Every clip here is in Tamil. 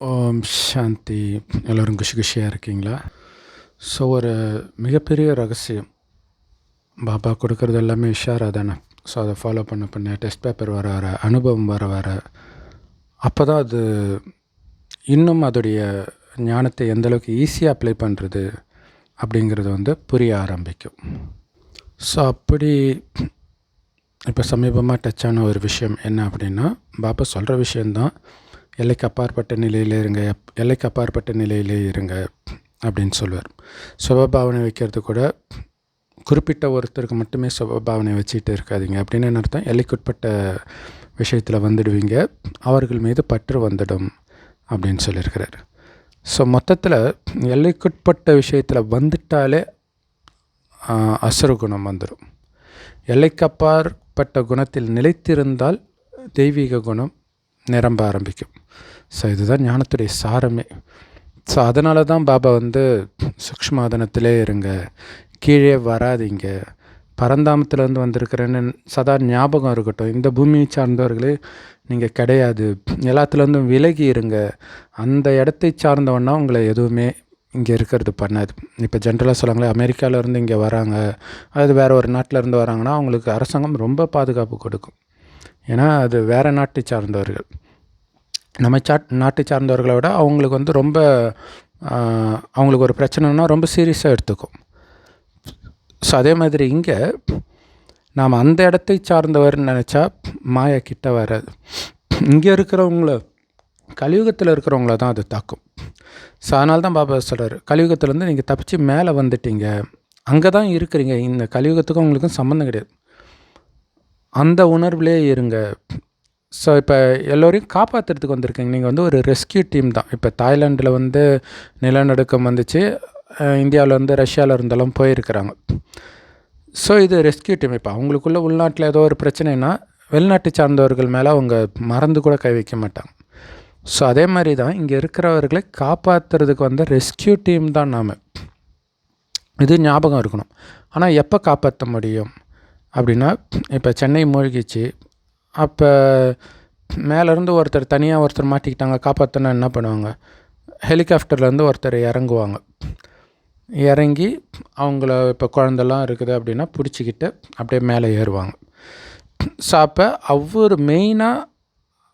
ஓம் சாந்தி. எல்லோரும் குஷி குஷியாக இருக்கீங்களா? ஸோ ஒரு மிகப்பெரிய ரகசியம். பாபா கொடுக்குறது எல்லாமே இஷாரா தானே. ஸோ அதை ஃபாலோ பண்ண பண்ண டெஸ்ட் பேப்பர் வர வர அனுபவம் வர வர அப்போ தான் அது இன்னும் அதோடைய ஞானத்தை எந்தளவுக்கு ஈஸியாக அப்ளை பண்ணுறது அப்படிங்கிறது வந்து புரிய ஆரம்பிக்கும். ஸோ அப்படி இப்போ சமீபமாக டச்சான ஒரு விஷயம் என்ன அப்படின்னா பாபா சொல்கிற விஷயந்தான் எல்லைக்கு அப்பாற்பட்ட நிலையில் இருங்க எப் எல்லைக்கு அப்பாற்பட்ட நிலையிலே இருங்க அப்படின்னு சொல்லுவார். சுபபாவனை வைக்கிறது கூட குறிப்பிட்ட ஒருத்தருக்கு மட்டுமே சுபபாவனை வச்சுட்டு இருக்காதீங்க அப்படின்னு என்ன அர்த்தம்? எல்லைக்குட்பட்ட விஷயத்தில் வந்துடுவீங்க அவர்கள் மீது பற்று வந்துடும் அப்படின்னு சொல்லியிருக்கிறார். ஸோ மொத்தத்தில் எல்லைக்குட்பட்ட விஷயத்தில் வந்துட்டாலே அசுர குணம் வந்துடும் எல்லைக்கப்பாற்பட்ட குணத்தில் நிலைத்திருந்தால் தெய்வீக குணம் நிரம்ப ஆரம்பிக்கும். ஸோ இதுதான் ஞானத்துடைய சாரமே. ஸோ அதனால தான் பாபா வந்து சூக்ஷ்மாதனத்திலே இருங்க. கீழே வராதிங்க. பரந்தாமத்திலேருந்து வந்திருக்கிறேன்னு சதா ஞாபகம் இருக்கட்டும். இந்த பூமியை சார்ந்தவர்களே நீங்கள் கிடையாது. எல்லாத்துலேருந்தும் விலகி இருங்க. அந்த இடத்தை சார்ந்தவொன்னா உங்களை எதுவுமே இங்கே இருக்கிறது பண்ணாது. இப்போ ஜென்ரலாக சொல்லுவாங்களே அமெரிக்காவிலேருந்து இங்கே வராங்க. அது வேறு ஒரு நாட்டிலேருந்து வராங்கன்னா அவங்களுக்கு அரசாங்கம் ரொம்ப பாதுகாப்பு கொடுக்கும். ஏன்னா அது வேறு நாட்டை சார்ந்தவர்கள். நம்ம சாட் நாட்டை சார்ந்தவர்களை விட அவங்களுக்கு வந்து ரொம்ப அவங்களுக்கு ஒரு பிரச்சனைனா ரொம்ப சீரியஸாக எடுத்துக்கும். ஸோ அதே மாதிரி இங்கே நாம் அந்த இடத்தை சார்ந்தவர்னு நினச்சா மாயா கிட்ட வராது இங்கே இருக்கிறவங்கள கலியுகத்தில் இருக்கிறவங்கள தான் அது தாக்கும். ஸோ அதனால தான் பாபா சொல்கிறார் கலியுகத்துலேருந்து நீங்கள் தப்பிச்சு மேலே வந்துட்டீங்க. அங்கே தான் இருக்கிறீங்க. இந்த கலியுகத்துக்கும் உங்களுக்கும் சம்மந்தம் கிடையாது. அந்த உணர்விலே இருங்க. ஸோ இப்போ எல்லோரையும் காப்பாற்றுறதுக்கு வந்திருக்கீங்க. நீங்கள் வந்து ஒரு ரெஸ்கியூ டீம் தான். இப்போ தாய்லாண்டில் வந்து நிலநடுக்கம் வந்துச்சு. இந்தியாவில் வந்து ரஷ்யாவில் இருந்தெல்லாம் போயிருக்கிறாங்க. ஸோ இது ரெஸ்கியூ டீம் இப்போ. அவங்களுக்குள்ள உள்நாட்டில் ஏதோ ஒரு பிரச்சனைனா வெளிநாட்டு சார்ந்தவர்கள் மேலே அவங்க மறந்து கூட கை வைக்க மாட்டாங்க. ஸோ அதே மாதிரி தான் இங்கே இருக்கிறவர்களை காப்பாற்றுறதுக்கு வந்த ரெஸ்கியூ டீம் தான் நாம். இது ஞாபகம் இருக்கணும். ஆனால் எப்போ காப்பாற்ற முடியும்? அப்படின்னா இப்போ சென்னை மூழ்கிச்சு. அப்போ மேலேருந்து ஒருத்தர் தனியாக ஒருத்தர் மாட்டிக்கிட்டாங்க காப்பாற்றினா என்ன பண்ணுவாங்க? ஹெலிகாப்டர்லேருந்து ஒருத்தர் இறங்குவாங்க. இறங்கி அவங்கள இப்போ குழந்தெல்லாம் இருக்குது அப்படின்னா பிடிச்சிக்கிட்டு அப்படியே மேலே ஏறுவாங்க. ஸோ அப்போ அவர் மெயினாக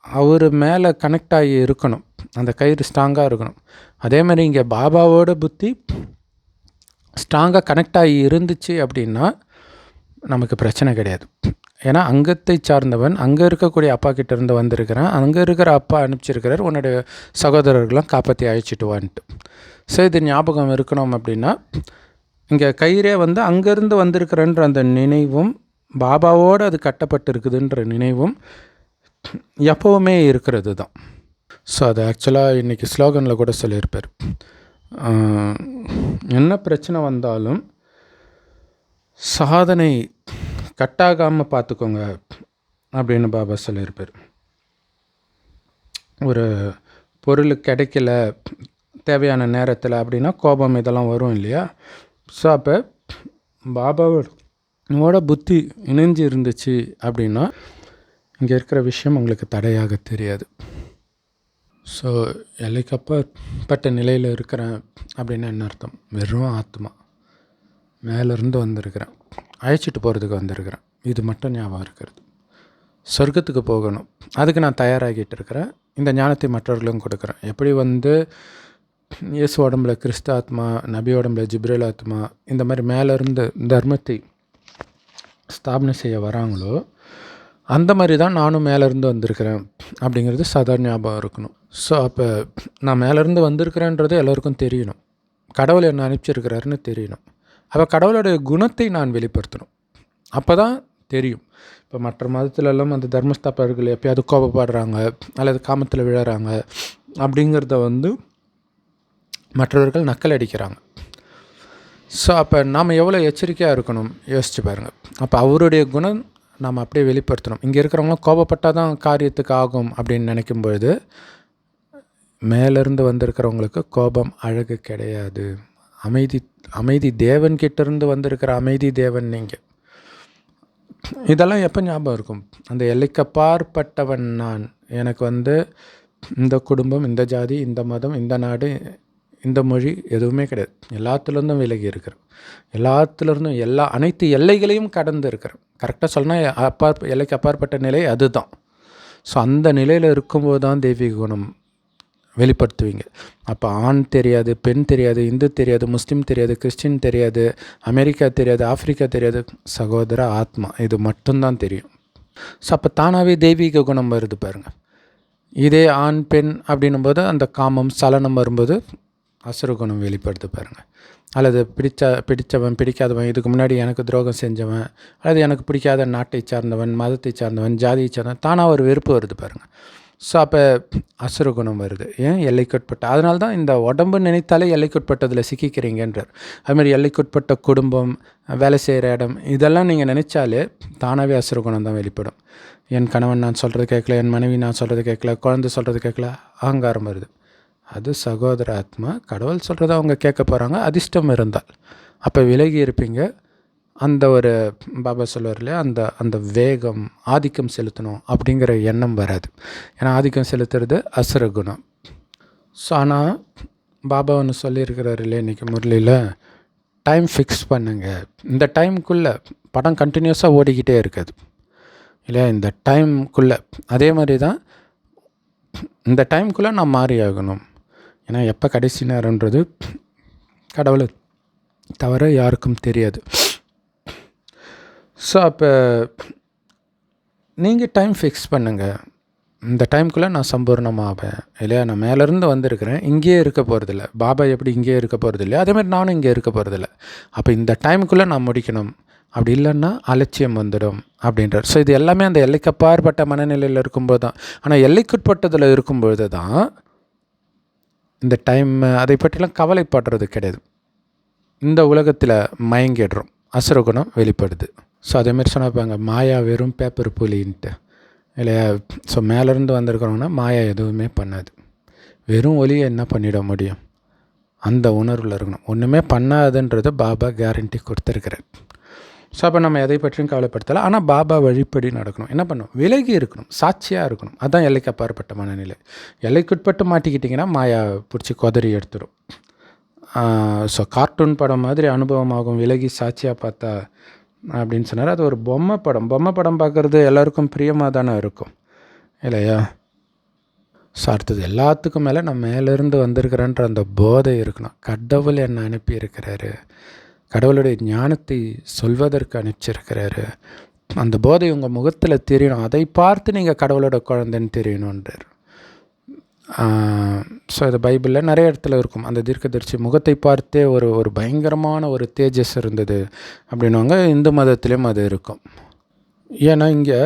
அவர் மேலே கனெக்ட் ஆகி இருக்கணும். அந்த கயிறு ஸ்ட்ராங்காக இருக்கணும். அதே மாதிரி இங்கே பாபாவோட புத்தி ஸ்ட்ராங்காக கனெக்ட் ஆகி இருந்துச்சு அப்படின்னா நமக்கு பிரச்சனை கிடையாது. ஏன்னா அங்கத்தை சார்ந்தவன் அங்கே இருக்கக்கூடிய அப்பா கிட்ட இருந்து வந்திருக்கிறான். அங்கே இருக்கிற அப்பா அனுப்பிச்சிருக்கிறார். உன்னுடைய சகோதரர்கள்லாம் காப்பாற்றி அழைச்சிட்டு வான்ட்டு. ஸோ இது ஞாபகம் இருக்கணும் அப்படின்னா இங்கே கயிறே வந்து அங்கேருந்து வந்திருக்கிறன்ற அந்த நினைவும் பாபாவோடு அது கட்டப்பட்டு இருக்குதுன்ற நினைவும் எப்போவுமே இருக்கிறது தான். ஸோ அது ஆக்சுவலாக இன்றைக்கி ஸ்லோகனில் கூட சொல்லியிருப்பார். என்ன பிரச்சனை வந்தாலும் சாதனை கட்டாகாமல் பார்த்துக்கோங்க அப்படின்னு பாபா சொல்லியிருப்பார். ஒரு பொருள் கிடைக்கல தேவையான நேரத்தில் அப்படின்னா கோபம் இதெல்லாம் வரும் இல்லையா? ஸோ அப்போ பாபாவோட புத்தி இணைஞ்சு இருந்துச்சு அப்படின்னா இங்கே இருக்கிற விஷயம் உங்களுக்கு தடையாக தெரியாது. ஸோ எல்லைக்கப்பட்ட நிலையில் இருக்கிறேன் அப்படின்னா என்ன அர்த்தம்? வெறும் ஆத்மா. மேலேருந்து வந்திருக்கிறேன். அழைச்சிட்டு போகிறதுக்கு வந்திருக்கிறேன். இது மட்டும் ஞாபகம் இருக்கிறது. சொர்க்கத்துக்கு போகணும். அதுக்கு நான் தயாராகிட்டு இருக்கிறேன். இந்த ஞானத்தை மற்றவர்களும் கொடுக்குறேன். எப்படி வந்து இயேசு உடம்புல கிறிஸ்த ஆத்மா நபி உடம்புல ஜிப்ரேல் ஆத்மா இந்த மாதிரி மேலேருந்து தர்மத்தை ஸ்தாபனை செய்ய வராங்களோ அந்த மாதிரி தான் நானும் மேலேருந்து வந்திருக்கிறேன் அப்படிங்கிறது சாதாரண ஞாபகம் இருக்கணும். ஸோ அப்போ நான் மேலேருந்து வந்திருக்கிறேன்றது எல்லோருக்கும் தெரியணும். கடவுள் என்ன அனுப்பிச்சிருக்கிறாருன்னு தெரியணும். அப்போ கடவுளுடைய குணத்தை நான் வெளிப்படுத்தணும். அப்போ தான் தெரியும். இப்போ மற்ற மதத்துலலாம் அந்த தர்மஸ்தாபர்கள் எப்பயாவது கோபப்படுறாங்க அல்லது காமத்தில் விழறாங்க அப்படிங்கிறத வந்து மற்றவர்கள் நக்கல் அடிக்கிறாங்க. ஸோ அப்போ நாம் எவ்வளோ எச்சரிக்கையாக இருக்கணும்? யோசிச்சு பாருங்கள் அப்போ அவருடைய குணம் நாம் அப்படியே வெளிப்படுத்தணும். இங்கே இருக்கிறவங்களும் கோபப்பட்டால் தான் காரியத்துக்கு ஆகும் அப்படின்னு நினைக்கும் பொழுது மேலேருந்து வந்திருக்கிறவங்களுக்கு கோபம் அழகு கிடையாது. அமைதி அமைதி தேவன் கிட்டேருந்து வந்திருக்கிற அமைதி தேவன் நீங்கள் இதெல்லாம் எப்போ ஞாபகம் இருக்கும்? அந்த எல்லைக்கப்பாற்பட்டவன் நான். எனக்கு வந்து இந்த குடும்பம் இந்த ஜாதி இந்த மதம் இந்த நாடு இந்த மொழி எதுவுமே கிடையாது. எல்லாத்துலேருந்தும் விலகி இருக்கிறோம் எல்லாத்துலேருந்தும் எல்லா அனைத்து எல்லைகளையும் கடந்து இருக்கிறோம் கரெக்டாக சொன்னால் அப்பாற் எல்லைக்கு அப்பாற்பட்ட நிலை அதுதான். ஸோ அந்த நிலையில் இருக்கும்போது தான் தெய்வீக குணம் வெளிப்படுத்துவீங்க. அப்போ ஆண் தெரியாது பெண் தெரியாது இந்து தெரியாது முஸ்லீம் தெரியாது கிறிஸ்டின் தெரியாது அமெரிக்கா தெரியாது ஆஃப்ரிக்கா தெரியாது சகோதர ஆத்மா இது மட்டும்தான் தெரியும். ஸோ அப்போ தானாகவே தெய்வீக குணம் வருது பாருங்கள் இதே ஆண் பெண் அப்படின்னும் போது அந்த காமம் சலனம் வரும்போது அசுர குணம் பாருங்கள் அல்லது பிடிச்ச பிடித்தவன் பிடிக்காதவன் இதுக்கு முன்னாடி எனக்கு துரோகம் செஞ்சவன் அல்லது எனக்கு பிடிக்காத நாட்டை சார்ந்தவன் மதத்தை சார்ந்தவன் ஜாதியை சார்ந்தவன் தானாக ஒரு வெறுப்பு வருது பாருங்கள் ஸோ அப்போ அசுர குணம் வருது. ஏன்? எல்லைக்குட்பட்ட. அதனால தான் இந்த உடம்பு நினைத்தாலே எல்லைக்குட்பட்டதில் சிக்கிக்கிறீங்கன்றார். அதுமாதிரி எல்லைக்குட்பட்ட குடும்பம் வேலை செய்கிற இடம் இதெல்லாம் நீங்கள் நினச்சாலே தானாகவே அசுர குணம் தான் வெளிப்படும். என் கணவன் நான் சொல்கிறது கேட்கல என் மனைவி நான் சொல்கிறது கேட்கல குழந்தை சொல்கிறது கேட்கல அகங்காரம் வருது. அது சகோதர ஆத்மா கடவுள் சொல்கிறத அவங்க கேட்க போகிறாங்க அதிர்ஷ்டம் இருந்தால். அப்போ விலகி இருப்பீங்க. அந்த ஒரு பாபா சொல்லுவார் அந்த அந்த வேகம் ஆதிக்கம் செலுத்தணும் அப்படிங்கிற எண்ணம் வராது. ஏன்னா ஆதிக்கம் செலுத்துறது அசுர குணம். ஸோ ஆனால் பாபா ஒன்று சொல்லியிருக்கிறாரு இல்லையா இன்றைக்கி முரளியில்? டைம் ஃபிக்ஸ் பண்ணுங்கள் இந்த டைமுக்குள்ளே படம் கண்டினியூஸாக ஓடிக்கிட்டே இருக்காது. இல்லையா? இந்த டைமுக்குள்ளே அதே மாதிரி தான் இந்த டைம்குள்ளே நான் மாறி ஆகணும். ஏன்னா எப்போ கடைசி நேரன்றது கடவுளை தவிர யாருக்கும் தெரியாது. ஸோ அப்போ நீங்கள் டைம் ஃபிக்ஸ் பண்ணுங்கள் இந்த டைம்குள்ளே நான் சம்பூர்ணமாவேன். இல்லையா? நான் மேலேருந்து வந்திருக்கிறேன். இங்கேயே இருக்க போகிறதில்ல பாபா எப்படி இங்கேயே இருக்க போகிறது இல்லையா அதேமாதிரி நானும் இங்கே இருக்க போகிறதில்ல அப்போ இந்த டைமுக்குள்ளே நான் முடிக்கணும். அப்படி இல்லைன்னா அலட்சியம் வந்துடும் அப்படின்றார். ஸோ இது எல்லாமே அந்த எல்லைக்கப்பாற்பட்ட மனநிலையில் இருக்கும்போது தான். ஆனால் எல்லைக்குட்பட்டதில் இருக்கும்பொழுது தான் இந்த டைம் அதை பற்றிலாம் கவலைப்படுறது கிடையாது. இந்த உலகத்தில் மயங்கிடுறோம். அசுரகுணம் வெளிப்படுது. ஸோ அதேமாரி சொன்னப்பாங்க மாயா வெறும் பேப்பர் புலின்ட்டு. இல்லையா? ஸோ மேலேருந்து வந்திருக்கிறவங்கன்னா மாயா எதுவுமே பண்ணாது. வெறும் ஒலியை என்ன பண்ணிட முடியும்? அந்த உணர்வில் இருக்கணும். ஒன்றுமே பண்ணாதுன்றது பாபா கேரண்டி கொடுத்துருக்கிறார். ஸோ அப்போ நம்ம எதை பற்றியும் கவலைப்படுத்தலை. ஆனால் பாபா வழிப்படி நடக்கணும். என்ன பண்ணணும் விலகி இருக்கணும். சாட்சியாக இருக்கணும். அதுதான் எல்லைக்கு அப்பாற்பட்ட மனநிலை. எல்லைக்குட்பட்டு மாட்டிக்கிட்டிங்கன்னா மாயா பிடிச்சி கொதறி எடுத்துடும் ஸோ கார்ட்டூன் படம் மாதிரி அனுபவமாகும். விலகி சாட்சியாக பார்த்தா அப்படின்னு சொன்னார். அது ஒரு பொம்மை படம். பொம்மை படம் பார்க்குறது எல்லாருக்கும் பிரியமாக தானே இருக்கும். இல்லையா? ஸோ அடுத்தது எல்லாத்துக்கும் மேலே நான் மேலேருந்து வந்திருக்கிறேன்ற அந்த போதை இருக்கணும். கடவுள் என்னை அனுப்பியிருக்கிறாரு. கடவுளுடைய ஞானத்தை சொல்வதற்கு அனுப்பிச்சிருக்கிறாரு. அந்த போதை உங்கள் முகத்தில் தெரியணும். அதை பார்த்து நீங்கள் கடவுளோட குழந்தைன்னு தெரியணுன்றார் ஸோ இது பைபிளில் நிறைய இடத்துல இருக்கும். அந்த தீர்க்கதரிசி முகத்தை பார்த்தே ஒரு ஒரு பயங்கரமான ஒரு தேஜஸ் இருந்தது அப்படின்வாங்க இந்து மதத்திலையும் அது இருக்கும். ஏன்னா இங்கே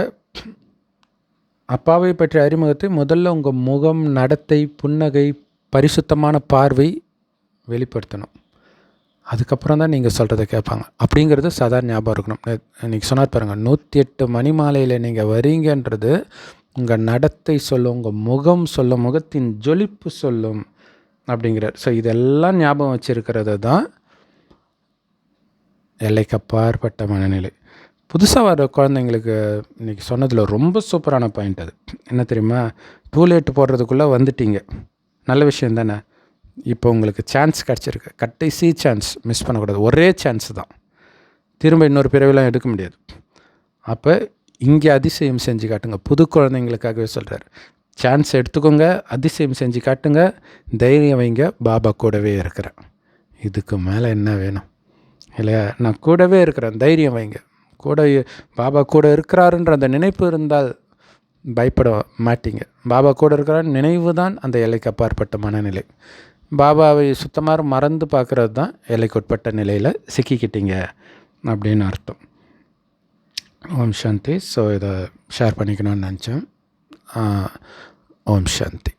அப்பாவை பற்றிய அறிமுகத்தை முதல்ல உங்கள் முகம் நடத்தை புன்னகை பரிசுத்தமான பார்வை வெளிப்படுத்தணும். அதுக்கப்புறம் தான் நீங்கள் சொல்கிறத கேட்பாங்க. அப்படிங்கிறது சாதாரண ஞாபகம் இருக்கணும். இன்றைக்கி சொன்னார் பாருங்கள் நூற்றி எட்டு மணி மாலையில் நீங்கள் வரீங்கன்றது உங்கள் நடத்தை சொல்லும் உங்கள் முகம் சொல்லும் முகத்தின் ஜொலிப்பு சொல்லும் அப்படிங்கிறார். ஸோ இதெல்லாம் ஞாபகம் வச்சுருக்கிறது தான் எல்லைக்கப்பாற்பட்ட மனநிலை. புதுசாக வர குழந்தைங்களுக்கு இன்றைக்கி சொன்னதில் ரொம்ப சூப்பரான பாயிண்ட் அது. என்ன தெரியுமா? டூலேட் போடுறதுக்குள்ளே வந்துட்டீங்க. நல்ல விஷயம் தானே? இப்போ உங்களுக்கு சான்ஸ் கிடச்சிருக்கு. கடைசி சான்ஸ் மிஸ் பண்ணக்கூடாது. ஒரே சான்ஸ் தான். திரும்ப இன்னொரு பிறவிலாம் எடுக்க முடியாது. அப்போ இங்கே அதிசயம் செஞ்சு காட்டுங்க. புது குழந்தைங்களுக்காகவே சொல்கிறார் சான்ஸ் எடுத்துக்கோங்க அதிசயம் செஞ்சு காட்டுங்க. தைரியம் வைங்க பாபா கூடவே இருக்கிறேன் இதுக்கு மேலே என்ன வேணும்? இல்லையா? நான் கூடவே இருக்கிறேன் தைரியம் வைங்க. கூட பாபா கூட இருக்கிறாருன்ற அந்த நினைப்பு இருந்தால் பயப்பட மாட்டீங்க. பாபா கூட இருக்கிறார் நினைவு தான் அந்த எல்லைக்கு அப்பாற்பட்ட மனநிலை. பாபாவை சுத்தமாக மறந்து பார்க்குறது தான் எல்லைக்குட்பட்ட நிலையில் சிக்கிக்கிட்டீங்க அப்படின்னு அர்த்தம். ஓம் சாந்தி. ஸோ இதை ஷேர் பண்ணிக்கணும்னு நினச்சேன். ஓம் சாந்தி.